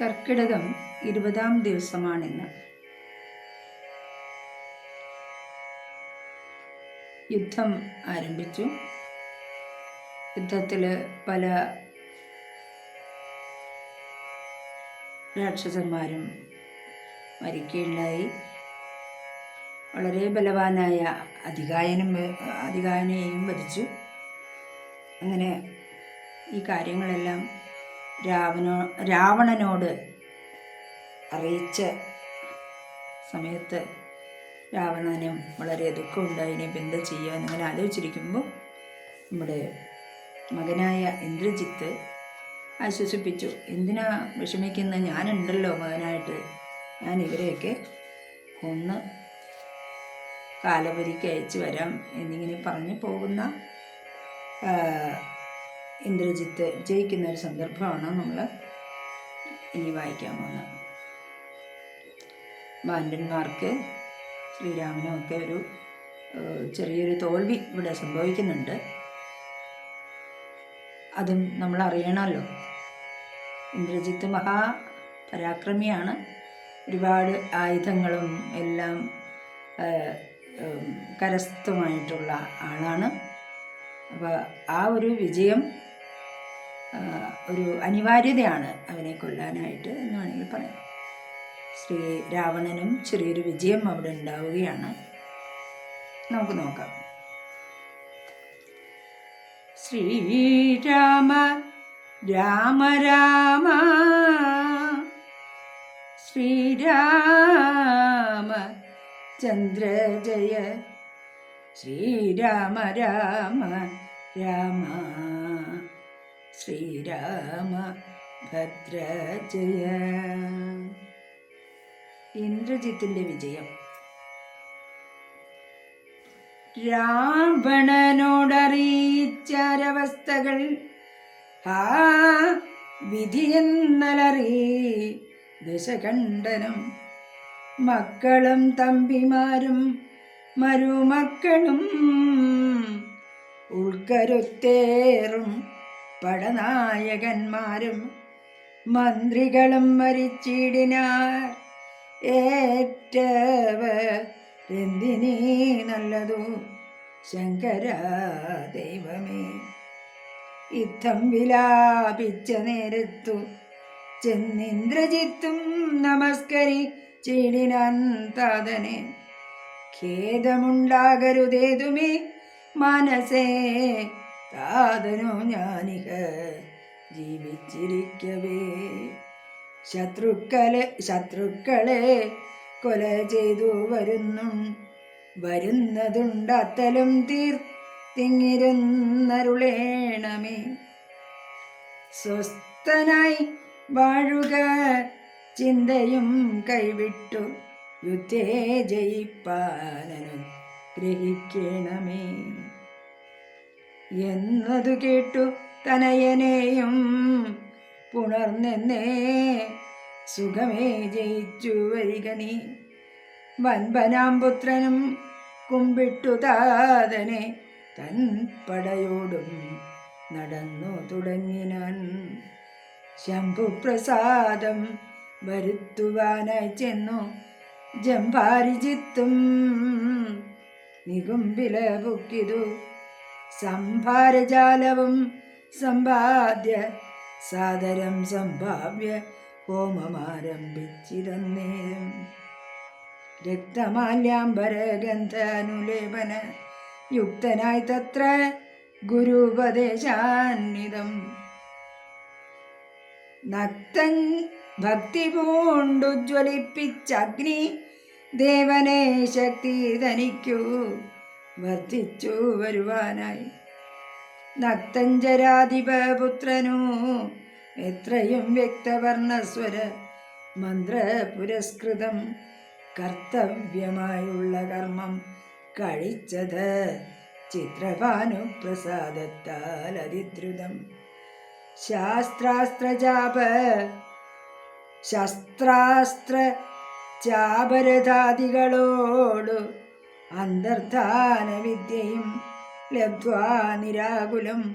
കർക്കിടകം ഇരുപതാം ദിവസമാണിന്ന്. യുദ്ധം ആരംഭിച്ചു. യുദ്ധത്തിൽ പല രാക്ഷസന്മാരും മരിക്കുകയുണ്ടായി. വളരെ ബലവാനായ അധികായനും അധികായനെയും വധിച്ചു. അങ്ങനെ ഈ കാര്യങ്ങളെല്ലാം രാവണോ രാവണനോട് അറിയിച്ച സമയത്ത് രാവണനും വളരെ ദുഃഖമുണ്ടായി. ഇനിയിപ്പോൾ എന്താ ചെയ്യുക എന്നിങ്ങനെ ആലോചിച്ചിരിക്കുമ്പോൾ നമ്മുടെ മകനായ ഇന്ദ്രജിത്ത് ആശ്വസിപ്പിച്ചു. എന്തിനാ വിഷമിക്കുന്ന? ഞാനുണ്ടല്ലോ മകനായിട്ട്. ഞാൻ ഇവരെയൊക്കെ ഒന്ന് കാലപരിക്ക് അയച്ചു വരാം എന്നിങ്ങനെ പറഞ്ഞു പോകുന്ന ഇന്ദ്രജിത്ത് ജയിക്കുന്ന ഒരു സന്ദർഭമാണ് നമ്മൾ ഇനി വായിക്കാൻ പോകുന്നത്. ബാൻഡന്മാർക്ക് ശ്രീരാമനും ഒക്കെ ഒരു ചെറിയൊരു തോൽവി ഇവിടെ സംഭവിക്കുന്നുണ്ട്. അതും നമ്മൾ അറിയണമല്ലോ. ഇന്ദ്രജിത്ത് മഹാ പരാക്രമിയാണ് ഒരുപാട് ആയുധങ്ങളും എല്ലാം കരസ്ഥമായിട്ടുള്ള ആളാണ്. അപ്പോൾ ആ ഒരു വിജയം ഒരു അനിവാര്യതയാണ് അവനെ കൊല്ലാനായിട്ട് എന്ന് വേണമെങ്കിൽ പറയാം. ശ്രീ രാവണനും ചെറിയൊരു വിജയം അവിടെ ഉണ്ടാവുകയാണ്. നമുക്ക് നോക്കാം. ശ്രീരാമ രാമ രാമ ശ്രീരാമ ചന്ദ്ര ജയ. ശ്രീരാമ രാമ രാമ. ശ്രീരാമ ഭദ്രജയ ഇന്ദ്രജിത്തിന്റെ വിജയം. രാവണനോടറിയിച്ചാരവസ്ഥകൾ ആ വിധിയെന്നലറി ദശകണ്ഠനം മക്കളും തമ്പിമാരും മരുമക്കളും ഉൾക്കരുത്തേറും പടനായകന്മാരും മന്ത്രികളും മരിച്ചിടിനാർ ഏറ്റവരെന്തിനീ നല്ലതു? ശങ്കര ദൈവമേ. യുദ്ധം വിലാപിച്ച നേരത്തു ചെന്നിന്ദ്രജിത്തും നമസ്കരി ചീടിനാൻ ഖേദമുണ്ടാകരുതേതുമേ മനസ്സേ താതനോ ഞാനിക ജീവിച്ചിരിക്കവേ. ശത്രുക്കളെ ശത്രുക്കളെ കൊല ചെയ്തു വരുന്നു. വരുന്നതുണ്ടത്തലും തീർത്തിങ്ങിരുന്നരുളേണമേ സ്വസ്ഥനായി വാഴുക ചിന്തയും കൈവിട്ടു യുദ്ധേ ജയിപ്പാനനു ഗ്രഹിക്കണമേ എന്നതു കേട്ടു തനയനെയും പുണർന്നെന്നേ സുഖമേ ജയിച്ചു വരിക നീ. വൻപനാം പുത്രനും കുമ്പിട്ടു താതനെ തൻ പടയോടും നടന്നു തുടങ്ങിനാൻ. ശംഭുപ്രസാദം വരുത്തുവാനായി ചെന്നു ജംഭാരിജിത്തും നികുംബില ബുക്കിതു സംഭാരജാലവും സമ്പാദ്യ സാദരം സംഭാവ്യ ഹോമമാരംഭിച്ചിരുന്നേരം രക്തമാല്യാംബരഗന്ധാനുലേപന യുക്തനായി തത്ര ഗുരുപദേശാന്വിതം. നക്തൻ ഭക്തി പൂണ്ടുജ്വലിപ്പിച്ചഗ്നി ദേവനെ ശക്തി തനിക്കു വർദ്ധിച്ചു വരുവാനായി. നക്തഞ്ചരാധിപുത്രനു എത്രയും വ്യക്തവർണസ്വര മന്ത്ര പുരസ്കൃതം കർത്തവ്യമായുള്ള കർമ്മം കഴിച്ചത് ചിത്രഭാനുപ്രസാദത്താൽ അതിദ്രുതം. ശാസ്ത്രാസ്ത്രജാപ ശാസ്ത്രാസ്ത്ര ചാപരഥാദികളോടു അന്തർധാന വിദ്യയും ലബ്ധ്വാ നിരാകുലം.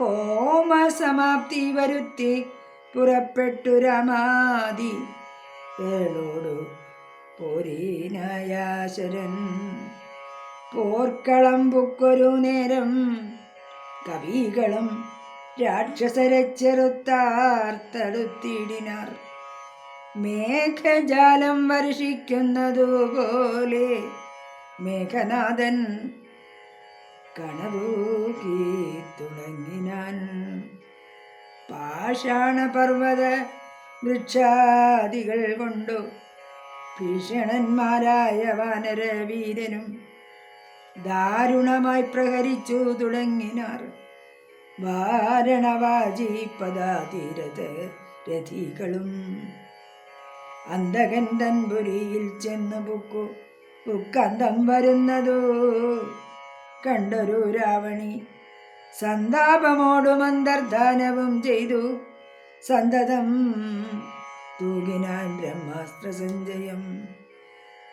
ഹോമസമാപ്തി വരുത്തി പുറപ്പെട്ടു രമാതി ഏളോടു പോരീനായാശരൻ പോർക്കളം പുക്കൊരു നേരം കവികളും രാക്ഷസരെ ചെറുത്താർത്തടുത്തിടിനാർ മേഘജാലം വർഷിക്കുന്നതുപോലെ മേഘനാഥൻ കണതൂക്കി തുടങ്ങിനാൻ. പാഷാണപർവത വൃക്ഷാദികൾ കൊണ്ടു ഭീഷണന്മാരായ വാനര വീരനും ദാരുണമായി പ്രഹരിച്ചു തുടങ്ങിനാർ. വാരണവാജി പദാതീരത രഥികളും അന്തകൻ തൻപുരിയിൽ ചെന്ന് പുക്കു. പുക്കന്തം വരുന്നതു? കണ്ടൊരു രാവണി സന്താപമോടും അന്തർധാനവും ചെയ്തു. സന്തതം തൂകിനാൻ ബ്രഹ്മാസ്ത്ര സഞ്ജയം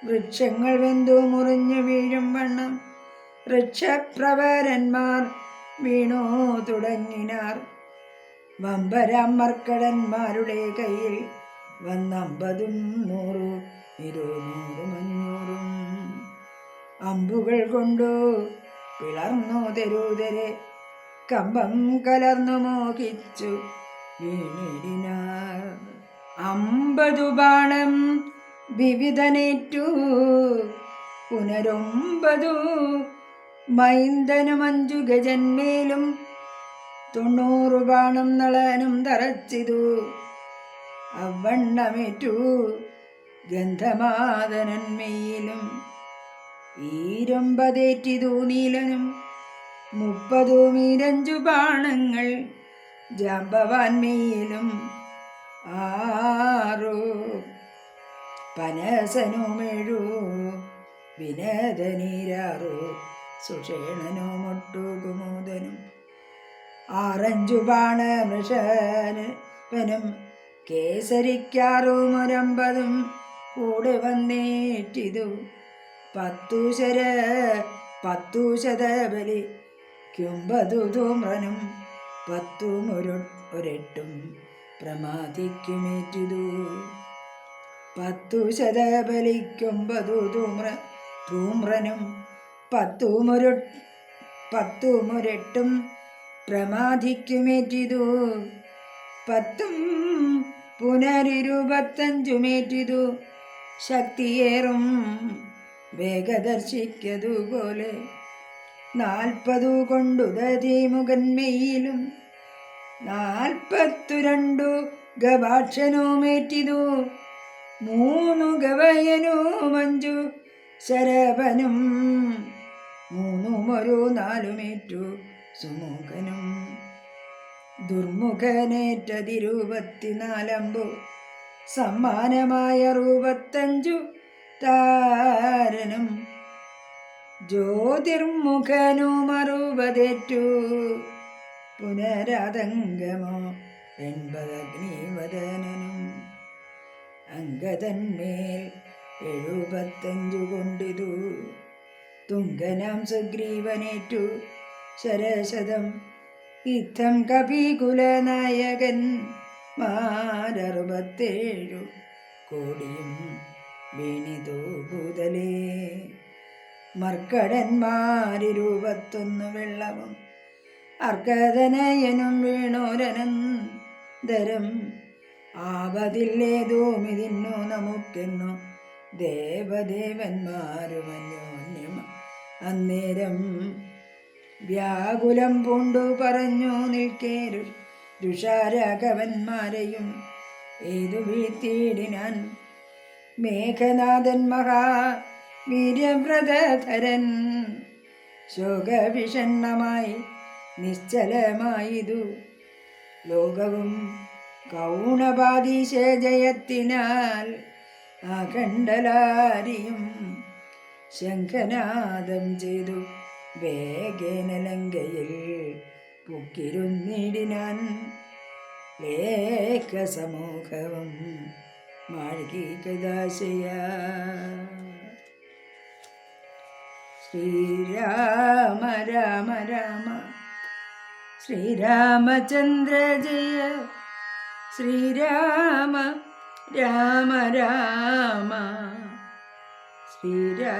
വൃക്ഷങ്ങൾ വെന്തു മുറിഞ്ഞു വീഴും വണ്ണം. വൃക്ഷപ്രവരന്മാർ വീണു തുടങ്ങിനാർ. വമ്പരാം മർക്കടന്മാരുടെ കയ്യിൽ വന്നമ്പതും നൂറു ഇരുന്നൂറും അമ്പുകൾ കൊണ്ടു പിളർന്നു തെരൂതരെ. കമ്പം കലർന്നു മോഹിച്ചു അമ്പതു ബാണം വിവിധനേറ്റു. പുനരൊമ്പതു മൈന്ദനുമഞ്ചു ഗജന്മേലും. തൊണ്ണൂറു ബാണം നളനും തറച്ചിതു. അവണ്ണമേറ്റു ഗന്ധമാതനന്മയിലും. ഈരൊമ്പതേറ്റിതു നീലനും മുപ്പതും ഇരഞ്ചു ബാണങ്ങൾ ജാമ്പവാൻമയിലും ആറു പനസനുമേഴു വിനതനീരാറോ സുഷേണനോ മൊട്ടുകുമോദനും ആറഞ്ചു ബാണ മൃഷനും കേസരിക്കാറും ഒരമ്പതും കൂടെ വന്നേറ്റിതു പത്തു ശര പത്തു ശതബലി ക്യുമ്പതു ധൂമ്രനും പത്തും ഒരു ഒരെട്ടും പ്രമാദിക്കുമേറ്റിതു. പത്തു ശതബലിക്കൊമ്പതു ധൂമ്ര ധൂമ്രനും പത്തുമൊരു പത്തുമൊരെട്ടും പ്രമാദിക്കുമേറ്റിതു. പത്തും പുനരിരുപത്തഞ്ചുമേറ്റിതു. ശക്തിയേറും വേഗദർശിക്കതുപോലെ നാൽപ്പതു കൊണ്ടു ദതിമുഖന്മയിലും നാൽപ്പത്തു രണ്ടു ഗവാക്ഷനുമേറ്റിതു. മൂന്നു ഗവയനും അഞ്ചു ശരവനും മൂന്നും ഒരു നാലുമേറ്റു സുമുഖനും. ദുർമുഖനേറ്റതിരുപത്തിനാലമ്പു സമ്മാനമായ അറുപത്തഞ്ചു താരനും ജ്യോതിർമുഖനു മറുപതേറ്റു പുനരതംഗമോ എൺപതഗ്നിവദനനും അങ്കതന്മേൽ എഴുപത്തഞ്ചു കൊണ്ടിതു. തുങ്കനാം സുഗ്രീവനേറ്റു ശരശതം. ഇത്തം കപികുലനായകൻ മാരറുപത്തേഴു കോടിയും വീണിതു ഭൂതലേ മർക്കടന്മാരിരുപത്തൊന്നു വെള്ളവും അർക്കതനയനും വീണോരനന്തരം ആപതില്ലേതോമിതിന്നു നമുക്കെന്നു ദേവദേവന്മാരുമന്യോന്യം അന്നേരം. വ്യാകുലം പൂണ്ടു പറഞ്ഞു നിൽക്കേരു രുഷാരാഘവന്മാരെയും ഏതു വീഴ്ത്തിയിടിനാൻ മേഘനാഥൻ മഹാ വീര്യവ്രതധരൻ. ശോകവിഷണ്ണമായി നിശ്ചലമായിതു. ലോകവും കൗണപാതിശേജയത്തിനാൽ അഖണ്ഡലാരിയും ശംഖനാദം ചെയ്തു. വേഗേന ലങ്കയിൽ പൊക്കിരുന്നിടിനാൻ ലേഖസമൂഹവും മാഴ്കീകദാശയ ശ്രീരാമ രാമ രാമ ശ്രീരാമചന്ദ്ര ജയ. ശ്രീരാമ രാമ രാമ ശ്രീരാമ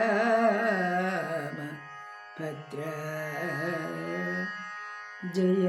ഭദ്ര ജയ.